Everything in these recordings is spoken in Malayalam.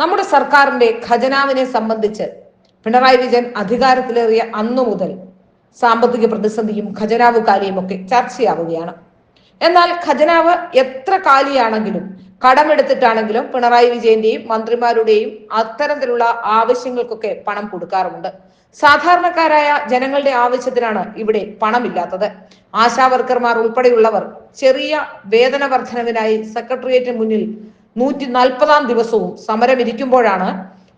നമ്മുടെ സർക്കാരിന്റെ ഖജനാവിനെ സംബന്ധിച്ച് പിണറായി വിജയൻ അധികാരത്തിലേറിയ അന്നു മുതൽ സാമ്പത്തിക പ്രതിസന്ധിയും ഖജനാവ് കാലിയും ഒക്കെ ചർച്ചയാവുകയാണ്. എന്നാൽ ഖജനാവ് എത്ര കാലിയാണെങ്കിലും കടമെടുത്തിട്ടാണെങ്കിലും പിണറായി വിജയന്റെയും മന്ത്രിമാരുടെയും അത്തരത്തിലുള്ള ആവശ്യങ്ങൾക്കൊക്കെ പണം കൊടുക്കാറുമുണ്ട്. സാധാരണക്കാരായ ജനങ്ങളുടെ ആവശ്യത്തിനാണ് ഇവിടെ പണമില്ലാത്തത്. ആശാവർക്കർമാർ ഉൾപ്പെടെയുള്ളവർ ചെറിയ വേതന വർധനവിനായി സെക്രട്ടേറിയറ്റിന് മുന്നിൽ നൂറ്റി നാൽപ്പതാം ദിവസവും സമരം സമരമിരിക്കുമ്പോഴാണ്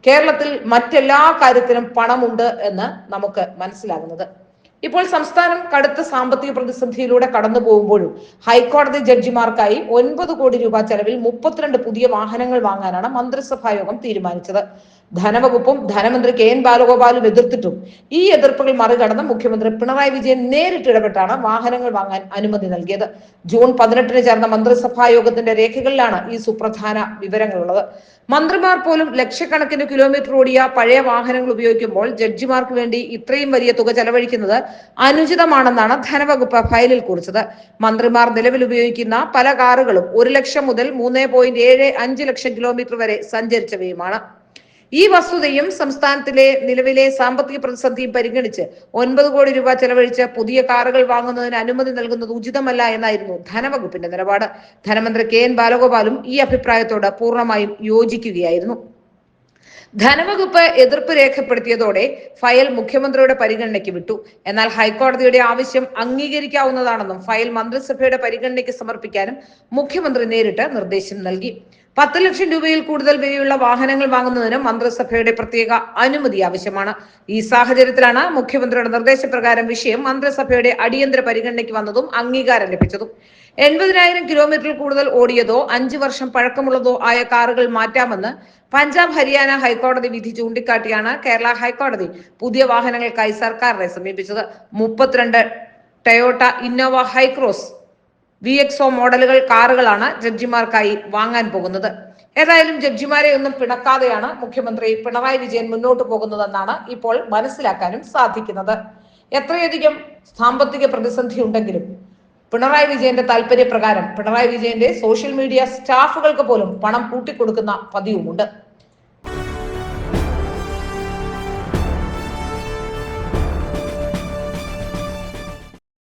കേരളത്തിൽ മറ്റെല്ലാ കാര്യത്തിനും പണമുണ്ട് എന്ന് നമുക്ക് മനസ്സിലാകുന്നത്. ഇപ്പോൾ സംസ്ഥാനം കടുത്ത സാമ്പത്തിക പ്രതിസന്ധിയിലൂടെ കടന്നു പോകുമ്പോഴും ഹൈക്കോടതി ജഡ്ജിമാർക്കായി ഒൻപത് കോടി രൂപ ചെലവിൽ മുപ്പത്തിരണ്ട് പുതിയ വാഹനങ്ങൾ വാങ്ങാനാണ് മന്ത്രിസഭാ യോഗം തീരുമാനിച്ചത്. ധനവകുപ്പും ധനമന്ത്രി കെ എൻ ബാലഗോപാലും എതിർത്തിട്ടും ഈ എതിർപ്പുകൾ മറികടന്ന് മുഖ്യമന്ത്രി പിണറായി വിജയൻ നേരിട്ട് ഇടപെട്ടാണ് വാഹനങ്ങൾ വാങ്ങാൻ അനുമതി നൽകിയത്. ജൂൺ പതിനെട്ടിന് ചേർന്ന മന്ത്രിസഭാ യോഗത്തിന്റെ രേഖകളിലാണ് ഈ സുപ്രധാന വിവരങ്ങളുള്ളത്. മന്ത്രിമാർ പോലും ലക്ഷക്കണക്കിന് കിലോമീറ്റർ ഓടിയ പഴയ വാഹനങ്ങൾ ഉപയോഗിക്കുമ്പോൾ ജഡ്ജിമാർക്ക് വേണ്ടി ഇത്രയും വലിയ തുക ചെലവഴിക്കുന്നത് അനുചിതമാണെന്നാണ് ധനവകുപ്പ് ഫയലിൽ കുറിച്ചത്. മന്ത്രിമാർ നിലവിൽ ഉപയോഗിക്കുന്ന പല കാറുകളും ഒരു ലക്ഷം മുതൽ മൂന്ന് ലക്ഷം കിലോമീറ്റർ വരെ സഞ്ചരിച്ചവയുമാണ്. ഈ വസ്തുതയും സംസ്ഥാനത്തിലെ നിലവിലെ സാമ്പത്തിക പ്രതിസന്ധിയും പരിഗണിച്ച് ഒൻപത് കോടി രൂപ ചെലവഴിച്ച് പുതിയ കാറുകൾ വാങ്ങുന്നതിന് അനുമതി നൽകുന്നത് ഉചിതമല്ല എന്നായിരുന്നു ധനവകുപ്പിന്റെ നിലപാട്. ധനമന്ത്രി കെ എൻ ബാലഗോപാലും ഈ അഭിപ്രായത്തോട് പൂർണമായും യോജിക്കുകയായിരുന്നു. ധനവകുപ്പ് എതിർപ്പ് രേഖപ്പെടുത്തിയതോടെ ഫയൽ മുഖ്യമന്ത്രിയുടെ പരിഗണനയ്ക്ക് വിട്ടു. എന്നാൽ ഹൈക്കോടതിയുടെ ആവശ്യം അംഗീകരിക്കാവുന്നതാണെന്നും ഫയൽ മന്ത്രിസഭയുടെ പരിഗണനയ്ക്ക് സമർപ്പിക്കാനും മുഖ്യമന്ത്രി നേരിട്ട് നിർദ്ദേശം നൽകി. പത്ത് ലക്ഷം രൂപയിൽ കൂടുതൽ വിലയുള്ള വാഹനങ്ങൾ വാങ്ങുന്നതിന് മന്ത്രിസഭയുടെ പ്രത്യേക അനുമതി ആവശ്യമാണ്. ഈ സാഹചര്യത്തിലാണ് മുഖ്യമന്ത്രിയുടെ നിർദ്ദേശപ്രകാരം വിഷയം മന്ത്രിസഭയുടെ അടിയന്തര പരിഗണനയ്ക്ക് വന്നതും അംഗീകാരം ലഭിച്ചതും. എൺപതിനായിരം കിലോമീറ്ററിൽ കൂടുതൽ ഓടിയതോ അഞ്ചു വർഷം പഴക്കമുള്ളതോ ആയ കാറുകൾ മാറ്റാമെന്ന് പഞ്ചാബ് ഹരിയാന ഹൈക്കോടതി വിധി ചൂണ്ടിക്കാട്ടിയാണ് കേരള ഹൈക്കോടതി പുതിയ വാഹനങ്ങൾക്കായി സർക്കാരിനെ സമീപിച്ചത്. മുപ്പത്തിരണ്ട് ടയോട്ട ഇന്നോവ ഹൈക്രോസ് വി എക്സോ മോഡലുകൾ കാറുകളാണ് ജഡ്ജിമാർക്കായി വാങ്ങാൻ പോകുന്നത്. ഏതായാലും ജഡ്ജിമാരെ ഒന്നും പിണക്കാതെയാണ് മുഖ്യമന്ത്രി പിണറായി വിജയൻ മുന്നോട്ട് പോകുന്നതെന്നാണ് ഇപ്പോൾ മനസ്സിലാക്കാനും സാധിക്കുന്നത്. എത്രയധികം സാമ്പത്തിക പ്രതിസന്ധി ഉണ്ടെങ്കിലും പിണറായി വിജയന്റെ താല്പര്യപ്രകാരം പിണറായി വിജയന്റെ സോഷ്യൽ മീഡിയ സ്റ്റാഫുകൾക്ക് പോലും പണം കൂട്ടിക്കൊടുക്കുന്ന പതിവുമുണ്ട്.